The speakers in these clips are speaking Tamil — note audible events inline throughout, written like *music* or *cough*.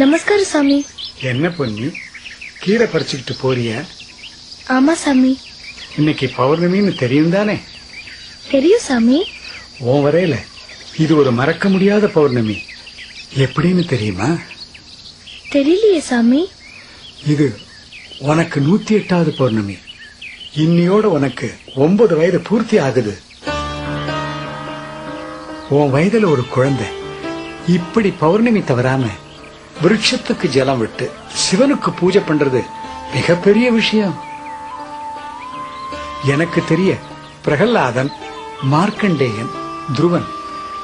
நமஸ்காரம் சாமி. என்ன பொண்ணு? கீரை பறிச்சுக்கிட்டு போறிய? ஆமா சாமி. இன்னைக்கு பௌர்ணமின்னு தெரியும் தானே? தெரியும் சாமி. உன் வரையில இது ஒரு மறக்க முடியாத பௌர்ணமி. எப்படின்னு தெரியுமா? தெரியலையே சாமி. இது உனக்கு நூத்தி எட்டாவது பௌர்ணமி. இன்னியோட உனக்கு ஒன்பது வயது பூர்த்தி ஆகுது. உன் வயதுல ஒரு குழந்தை. இப்படி பௌர்ணமி தவறாம விருட்சத்துக்கு ஜலம் விட்டு சிவனுக்கு பூஜை பண்றது மிகப்பெரிய விஷயம். எனக்கு தெரிய பிரகலாதன் மார்க்கண்டேயன் துருவன்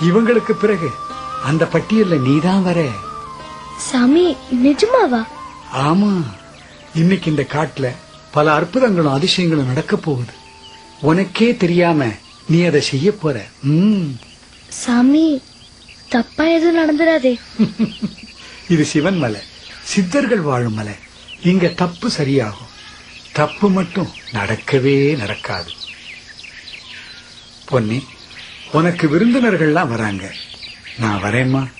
இவங்களுக்கு பிறகு அந்த பட்டியல்ல நீதான் வர. சாமி நிஜமாவா? ஆமா. இன்னைக்கு இந்த காட்டுல பல அற்புதங்களும் அதிசயங்களும் நடக்க போகுது. உனக்கே தெரியாம நீ அதை செய்ய போற. சாமி தப்பா எதுவும் நடந்துடாதே. *laughs* இது சிவன் மலை. சித்தர்கள் வாழும் மலை. இங்க தப்பு சரியாகும். தப்பு மட்டும் நடக்கவே நடக்காது. பொன்னி உனக்கு விருந்தினர்கள்லாம் வராங்க. நான் வரேம்மா.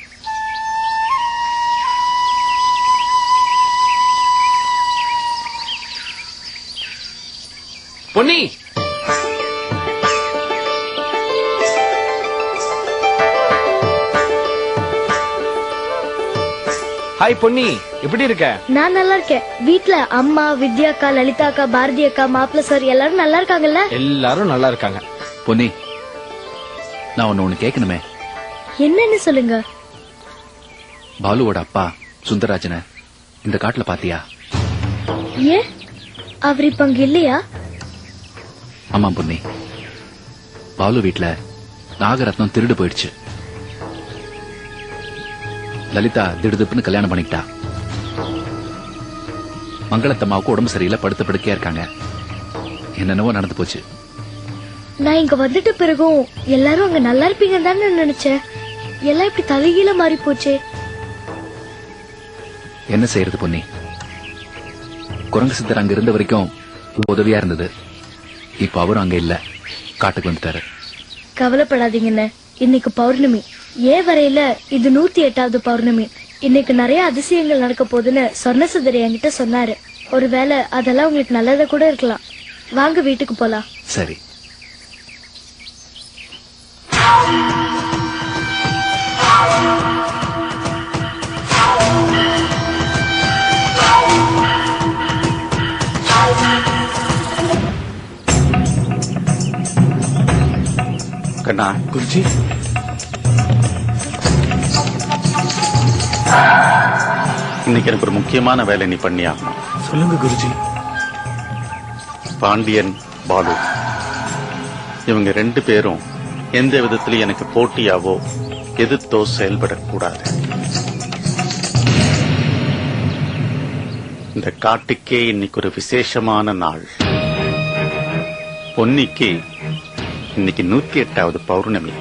பொன்னி! ஹாய் பொன்னி எப்படி இருக்க? நான் நல்லா இருக்கேன். வீட்ல அம்மா வித்யா அக்கா லலிதா அக்கா பாரதி அக்கா மாப்பிள்ள சார் எல்லாரும் நல்லா இருக்காங்கல்ல? எல்லாரும் நல்லா இருக்காங்க. பொன்னி நான் ஒன்னு ஒண்ணு கேட்கணுமே என்னன்னு சொல்லுங்க. பாலுவோட அப்பா சுந்தரராஜனை இந்த காட்டுல பாத்தியா? ஏன்? அவர் இப்ப அங்க இல்லையா? ஆமா பொன்னி. பாலு வீட்ல நாகரத்னம் திருடு போயிடுச்சு. லலிதா திடுதுப்புன்னு கல்யாணம் பண்ணிக்கிட்டா. மங்களத்தம்மாவுக்கு உடம்பு சரியில்லை படுத்த படுக்கையா இருக்காங்க. என்னென்னவோ நடந்து போச்சு. நான் இங்க வந்துட்ட பிறகும் எல்லாரும் அங்க நல்லா இருப்பீங்கன்னு தானே நினைச்சேன். எல்லாம் இப்படி தலைகீழ மாறி போச்சே. என்ன செய்யறது பொன்னி? குரங்கு சித்தர் அங்க இருந்த வரைக்கும் உதவியா இருந்தது. இப்ப அவரும் அங்க இல்ல. காட்டுக்கு வந்துட்டாரு. கவலைப்படாதீங்கண்ணே. இன்னைக்கு பௌர்ணமி. ஏ வரையில இது நூத்தி எட்டாவது பௌர்ணமி. இன்னைக்கு நிறைய அதிசயங்கள் நடக்க போகுதுன்னு சொர்ணசுந்தரி என்கிட்ட சொன்னாரு. ஒருவேளை அதெல்லாம் உங்களுக்கு நல்லதா கூட இருக்கலாம். வாங்க வீட்டுக்கு போலாம். சரி. கண்ணா குருஜி. இன்னைக்கு எனக்கு ஒரு முக்கியமான வேலை நீ பண்ணியாகணும். சொல்லுங்க குருஜி. பாண்டியன் பாலு. இவங்க ரெண்டு பேரும் எந்த விதத்திலும் எனக்கு போட்டியாவோ எதிர்த்தோ செயல்படக்கூடாது. இந்த காட்டுக்கே இன்னைக்கு ஒரு விசேஷமான நாள். பொன்னிக்கு இன்னைக்கு நூத்தி எட்டாவது பௌர்ணமி.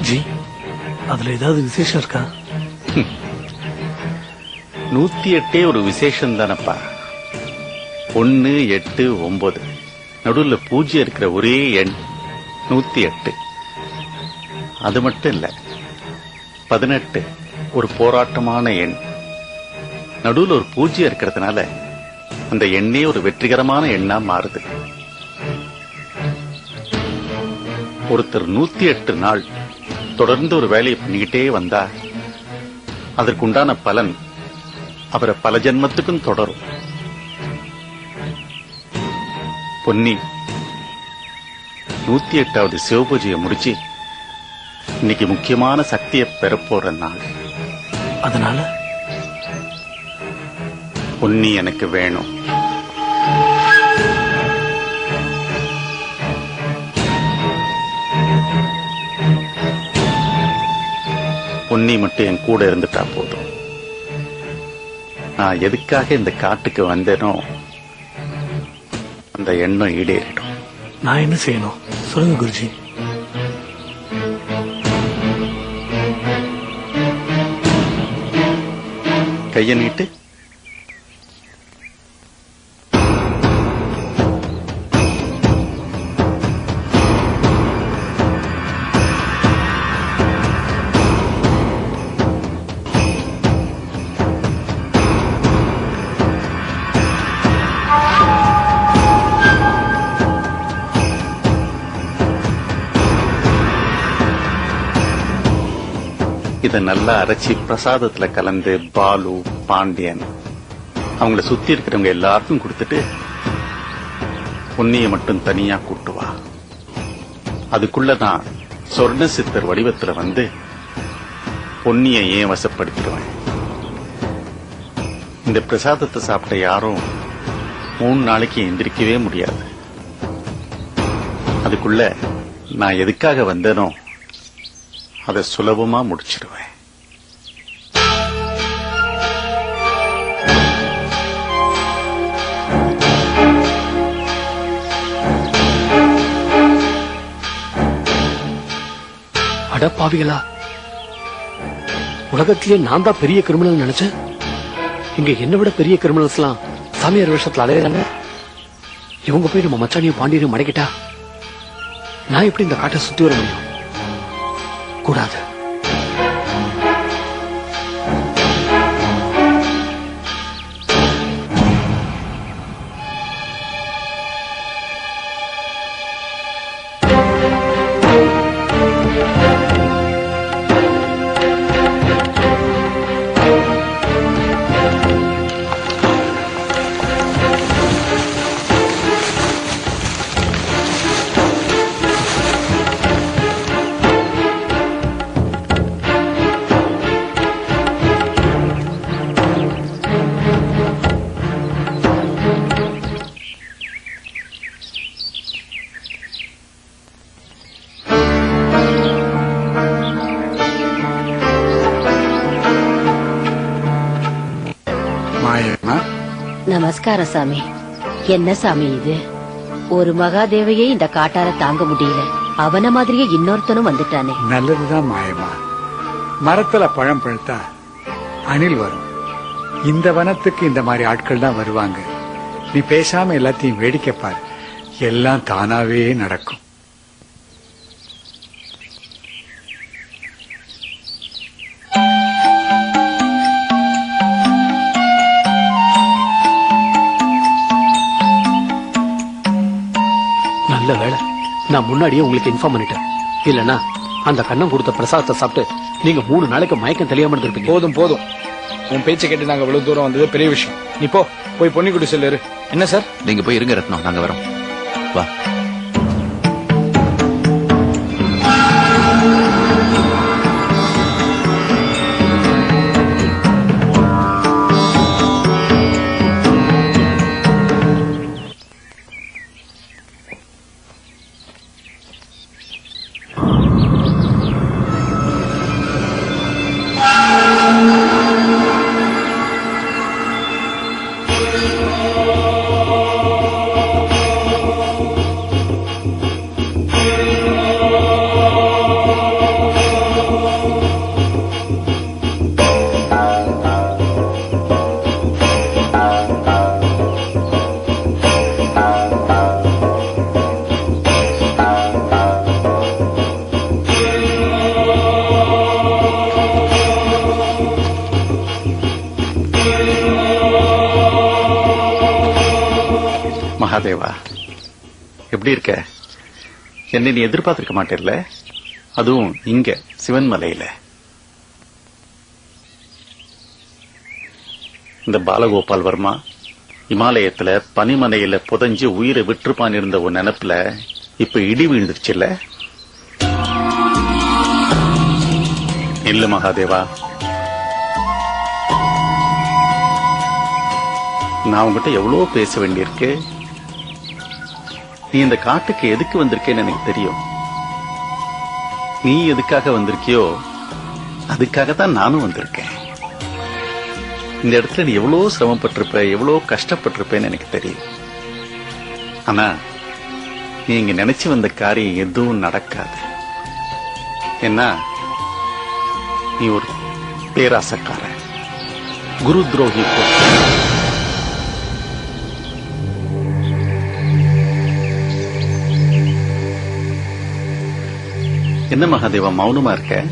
ஜி அதுல ஏதாவது விசேஷம் இருக்கா? *laughs* நூத்தி எட்டே ஒரு விசேஷம் தானப்பா ஒன்னு எட்டு ஒன்பது நடுவில் பூஜ்ஜியம் இருக்கிற ஒரே எண் நூத்தி எட்டு அது மட்டும் இல்ல பதினெட்டு ஒரு போராட்டமான எண். நடுவில் ஒரு பூஜ்ஜியம் இருக்கிறதுனால அந்த எண்ணே ஒரு வெற்றிகரமான எண்ணா மாறுது. ஒருத்தர் நூத்தி எட்டு நாள் தொடர்ந்து ஒரு வேலையை பண்ணிக்கிட்டே வந்தா அதற்குண்டான பலன் அவரை பல ஜென்மத்துக்கும் தொடரும். பொன்னி நூத்தி எட்டாவது சிவபூஜையை முடிச்சு இன்னைக்கு முக்கியமான சக்தியை பெறப்போற நாள். அதனால? பொன்னி எனக்கு வேணும். பொன்னி மட்டும் என் கூட இருந்துட்டா போதும். நான் எதுக்காக இந்த காட்டுக்கு வந்தேனோ அந்த எண்ணம் ஈடேறிடும். நான் என்ன செய்யணும்? சொல்லுங்க குருஜி. கைய நீட்டு. இதை நல்லா அரைச்சி பிரசாதத்துல கலந்து பாலு பாண்டியன் அவங்கள சுத்தி இருக்கிறவங்க எல்லாருக்கும் கொடுத்துட்டு பொன்னிய மட்டும் தனியா கூட்டுவா அதுக்குள்ளதான் அதுக்குள்ள நான் சொர்ண சித்தர் வடிவத்துல வந்து பொன்னிய ஏன் வசப்படுத்திடுவேன்? இந்த பிரசாதத்தை சாப்பிட்ட யாரும் மூணு நாளைக்கு எந்திரிக்கவே முடியாது. அதுக்குள்ள நான் எதுக்காக வந்தேனோ அதை சுலபமா முடிச்சிருவேன். அட பாவிகளா. நான் தான் பெரிய கிரிமினல் நினைச்சேன். இங்க என்ன விட பெரிய கிரிமினல்ஸ் எல்லாம் சாமியார் வருஷத்துல அலையிறாங்க. இவங்க போய் நம்ம மச்சானியும் பாண்டியனையும் மடக்கிட்டா? நான் எப்படி இந்த காட்டை சுத்தி வர முடியும்? curada. மாயமா நமஸ்காரம் சாமி. என்ன சாமி இது? ஒரு மகாதேவையே இந்த காட்டார தாங்க முடியல. அவன மாதிரியே இன்னொருத்தனும் வந்துட்டானே. நல்லதுதான் மாயமா. மரத்துல பழம் பழுத்தா அணில் வரும். இந்த வனத்துக்கு இந்த மாதிரி ஆட்கள் தான் வருவாங்க. நீ பேசாம எல்லாத்தையும் வேடிக்கை பார். எல்லாம் தானாவே நடக்கும். நல்ல வேளை நான் முன்னாடியே உங்களுக்கு இன்ஃபார்ம் பண்ணிட்டேன். இல்லனா அந்த கண்ணம் கொடுத்த பிரசாதத்தை சாப்பிட்டு நீங்க மூணு நாளைக்கு மயக்கம் தெரியாம இருந்திருப்பீங்க. போதும் போதும். உன் பேச்சை கேட்டு நாங்க இவ்வளவு தூரம் வந்தது பெரிய விஷயம். நீ போ போய் பொன்னி குடி செல்லு என்ன சார்? நீங்க போய் இருங்க ரத்னம் நாங்க வரோம். வா. மகாதேவா? எப்படி இருக்க? என்னை நீ எதிர்பார்த்திருக்க மாட்டேல்ல? அதுவும் இங்க சிவன் மலையில இந்த பாலகோபால் வர்மா இமாலயத்துல பனிமலையில புதைஞ்சு உயிரை விட்டுருப்பான் இருந்த உன் நினைப்புல இப்ப இடி விழுந்துருச்சுல்ல? இல்ல மகாதேவா. நான் உங்ககிட்ட எவ்வளவு பேச வேண்டியிருக்கு. நீ இந்த காட்டுக்கு எதுக்கு வந்திருக்கேன்னு எனக்கு தெரியும். நீ எதுக்காக வந்திருக்கியோ அதுக்காக தான் நானும் வந்திருக்கேன். இந்த இடத்துல நீ எவ்வளவு சிரமப்பட்டிருப்ப எவ்வளவு கஷ்டப்பட்டிருப்பேன்னு எனக்கு தெரியும். ஆனா நீ இங்க நினைச்சு வந்த காரியம் எதுவும் நடக்காது. என்ன நீ ஒரு பேராசக்காரன். குரு துரோகி என்ன மகாதேவா மௌனமா இருக்க?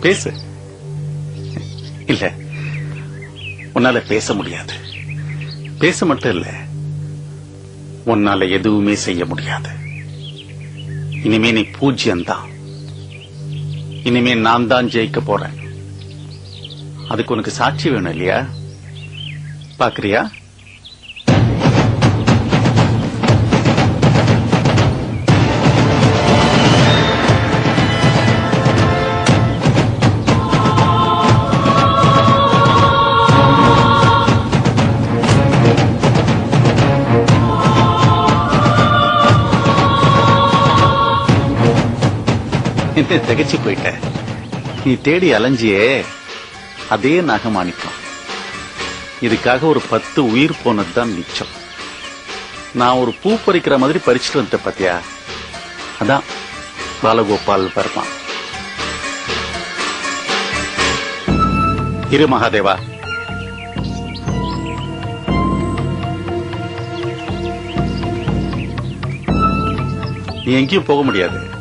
பேசு. இல்ல உன்னால பேச முடியாது. பேச மட்டும் இல்ல உன்னால எதுவுமே செய்ய முடியாது. இனிமே நீ பூஜ்யம்தான் இனிமே நான் தான் ஜெயிக்க போறேன். அதுக்கு உனக்கு சாட்சி வேணும் இல்லையா? பாக்குறியா? என்ன திகச்சு போயிட்ட நீ தேடி அலைஞ்சியே அதே நகமாணிக்கம். இதுக்காக ஒரு பத்து உயிர் போனதுதான் மிச்சம். நான் ஒரு பூ பறிக்கிற மாதிரி பறிச்சுட்டு வந்துட்டேன் பாத்தியா? அதான் பாலகோபால் வர்மா. இரு மகாதேவா. நீ எங்கேயும் போக முடியாது.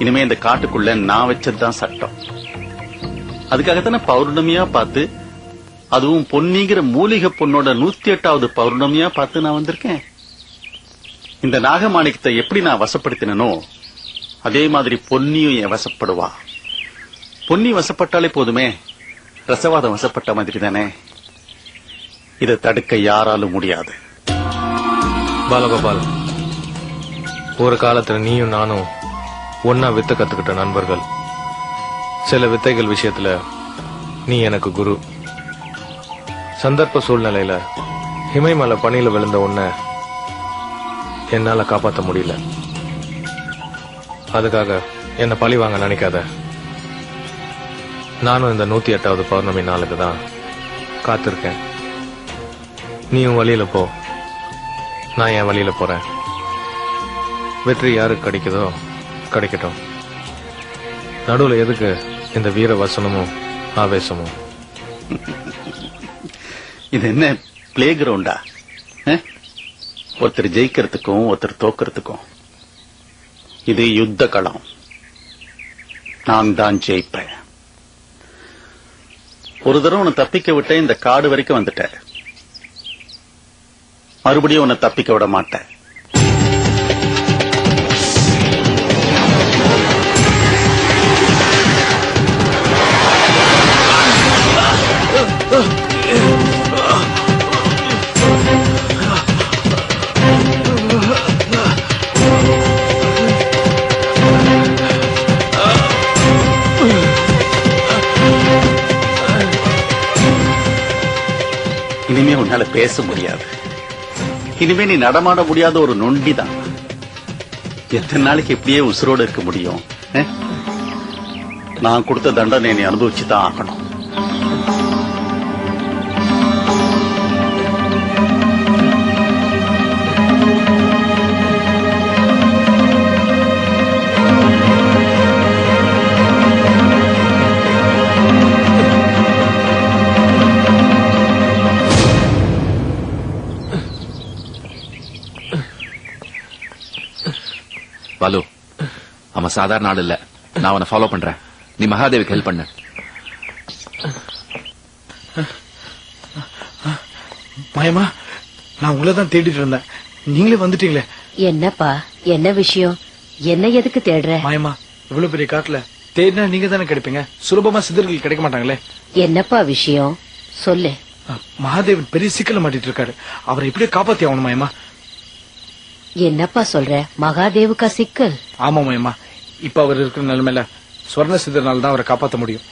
இனிமே இந்த காட்டுக்குள்ள நான் வச்சதுதான் சட்டம். அதுக்காகத்தானே பௌர்ணமியா பார்த்து அதுவும் பொன்னிங்கிற மூலிகை பொண்ணோட நூத்தி எட்டாவது பௌர்ணமியா பார்த்து நான் வந்திருக்கேன். இந்த நாகமாணிக்கத்தை எப்படி நான் வசப்படுத்தினனோ அதே மாதிரி பொன்னியும் என் வசப்படுவா. பொன்னி வசப்பட்டாலே போதுமே ரசவாதம் வசப்பட்ட மாதிரி தானே. இதை தடுக்க யாராலும் முடியாது. பாலகோபால் ஒரு காலத்துல நீயும் நானும் ஒன்னா வித்த கத்துக்கிட்ட நண்பர்கள். சில வித்தைகள் விஷயத்துல நீ எனக்கு குரு. சந்தர்ப்ப சூழ்நிலையில இமயமலை பணியில விழுந்த உன்னை என்னால காப்பாற்ற முடியல. அதுக்காக என்ன பழி வாங்க நினைக்காத. நானும் இந்த நூத்தி எட்டாவது பௌர்ணமி நாளுக்கு தான் காத்திருக்கேன். நீயும் வழியில போ. நான் என் வழியில போறேன். வெற்றி யாருக்கு கிடைக்குதோ கிடைக்கட்டும். நடுவுல எதுக்கு இந்த வீர வசனமும் ஆவேசமும்? இது என்ன பிளே கிரவுண்டா ஒருத்தர் ஜெயிக்கிறதுக்கும் ஒருத்தர் தோக்கிறதுக்கும். இது யுத்த களம். நான் தான் ஜெயிப்பேன். ஒரு தடவை உன்னை தப்பிக்க விட்ட இந்த காடு வரைக்கும் வந்துட்டேன். மறுபடியும் உன்னை தப்பிக்க விட மாட்டேன். இனிமே உன்னால பேச முடியாது. இனிமே நீ நடமாட முடியாத ஒரு நொண்டிதான். எத்தனை நாளைக்கு இப்படியே உசுரோடு இருக்க முடியும்? நான் கொடுத்த தண்டனை நீ அனுபவிச்சு தான் ஆகணும். பாலு அவன் சாதாரண ஆள் இல்ல. நான் அவனை ஃபாலோ பண்றேன். நீ மகாதேவிக்கு ஹெல்ப் பண்ணு. மாயமா நான் உங்களை தான் தேடிட்டு இருந்தேன். நீங்களே வந்துட்டீங்களே. என்னப்பா என்ன விஷயம்? என்ன எதுக்கு தேடுற? மாயமா இவ்வளவு பெரிய காட்டுல தேடினா நீங்க தானே கிடைப்பீங்க? சுலபமா சித்தர்கள் கிடைக்க மாட்டாங்களே. என்னப்பா விஷயம்? சொல்லு. மகாதேவன் பெரிய சிக்கல மாட்டிட்டு இருக்காரு. அவரை எப்படியே காப்பாத்தி ஆகணும் மாயமா என்னப்பா சொல்ற? மகாதேவுக்கா சிக்கல்? ஆமா மாயமா இப்ப அவர் இருக்கிற நிலைமையில சுவர்ண சித்தர்னால தான் அவரை காப்பாற்ற முடியும்.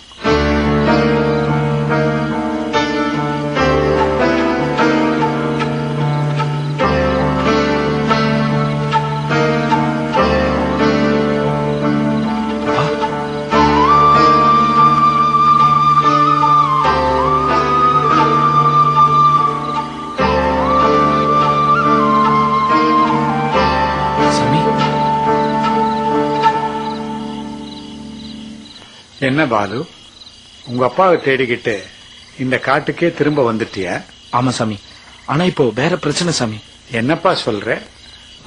என்ன பாலு? உங்க அப்பாவை தேடிக்கிட்டு இந்த காட்டுக்கே திரும்ப வந்துட்டிய? ஆமா சாமி. ஆனா இப்போ வேற பிரச்சனை சாமி. என்னப்பா சொல்ற?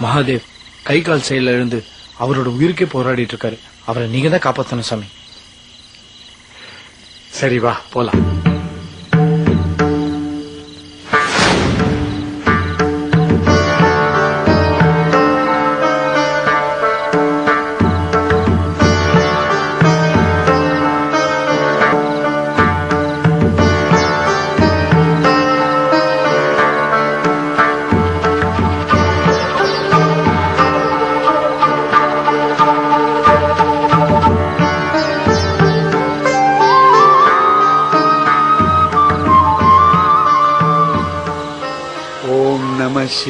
மகாதேவ் கை கால் செயல இருந்து அவரோட உயிருக்கே போராடிட்டு இருக்காரு. அவரை நீங்க தான் காப்பாத்தணும் சாமி. சரி வா போலாம்.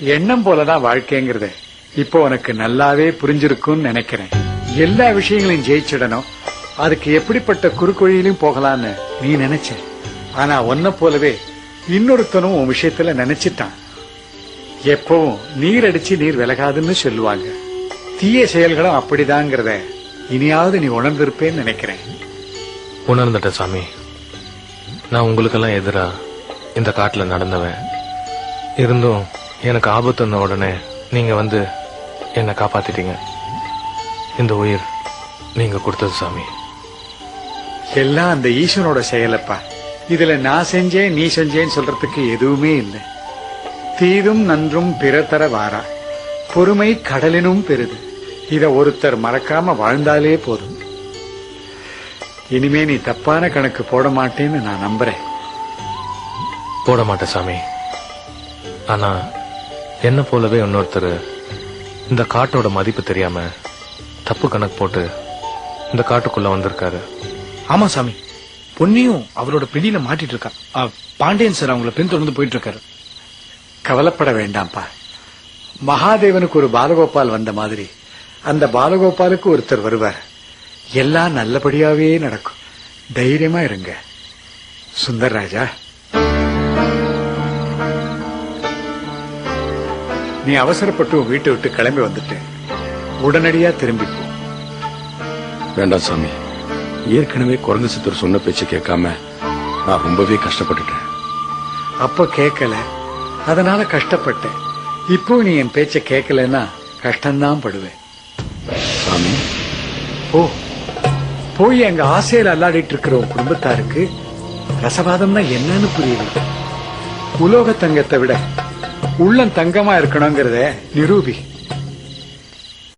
எண்ணம் போலதான் வாழ்க்கைங்கிறது இப்போ உனக்கு நல்லாவே புரிஞ்சிருக்கும்னு நினைக்கிறேன். எல்லா விஷயங்களையும் ஜெயிச்சிடணும். அதுக்கு எப்படிப்பட்ட குறுக்கொழியிலும் போகலான்னு நீ நினைச்ச ஆனா உன்ன போலவே இன்னொருத்தனும் உன் விஷயத்துல நினைச்சிட்டான். எப்பவும் நீர் அடிச்சு நீர் விலகாதுன்னு சொல்லுவாங்க. தீய செயல்களும் அப்படிதாங்கிறத இனியாவது நீ உணர்ந்திருப்பேன்னு நினைக்கிறேன். உணர்ந்துட்டேன் சாமி. நான் உங்களுக்கெல்லாம் எதிரா இந்த காட்டுல நடந்தவன். இருந்தும் எனக்கு ஆபத்துன்ன உடனே நீங்க வந்து என்னை காப்பாத்திட்டீங்க. இந்த உயிர் நீங்க கொடுத்தது சாமி. எல்லாம் அந்த ஈஸ்வனோட செயலப்பா. இதுல நான் செஞ்சேன் நீ செஞ்சேன்னு சொல்றதுக்கு எதுவுமே இல்லை. தீதும் நன்றும் பிறத்தர வாரா. பொறுமை கடலினும் பெரிது. இத ஒருத்தர் மறக்காம வாழ்ந்தாலே போதும். இனிமே நீ தப்பான கணக்கு போட மாட்டேன்னு நான் நம்புறேன். போட மாட்டேன் சாமி. ஆனா என்ன போலவே இன்னொருத்தர். இந்த காட்டோட மதிப்பு தெரியாம தப்பு கணக்கு போட்டு இந்த காட்டுக்குள்ள வந்திருக்காரு. ஆமா சாமி. பொன்னியும் அவரோட பிடியில மாட்டிட்டு இருக்கா. பாண்டியன் சார் அவங்கள பின்தொடர்ந்து போயிட்டு இருக்காரு. கவலைப்பட வேண்டாம்ப்பா. மகாதேவனுக்கு ஒரு பாலகோபால் வந்த மாதிரி அந்த பாலகோபாலுக்கு ஒருத்தர் வருவார். எல்லாம் நல்லபடியாவே நடக்கும். தைரியமா இருங்க. சுந்தர்ராஜா நீ அவசரப்பட்டு உன் வீட்டை விட்டு கிளம்பி வந்துட்ட. உடனடியா திரும்பிப்போ வேண்டாம் சாமி. ஏற்கனவே குரங்கு சித்தர் சொன்ன பேச்சு கேட்காம நான் ரொம்பவே கஷ்டப்பட்டுட்டேன். அப்ப கேட்கல. அதனால கஷ்டப்பட்டேன். இப்போ நீ என் பேச்ச கேட்கலன்னா கஷ்டம்தான் படுவேன். சாமி. போ. போய் அங்க ஆசையில அல்லாடிட்டு இருக்கிற உன் குடும்பத்தாருக்கு ரசவாதம்னா என்னன்னு புரியல. உலோக தங்கத்தை விட உள்ளம் தங்கமா இருக்கணுங்கிறத நிரூபி.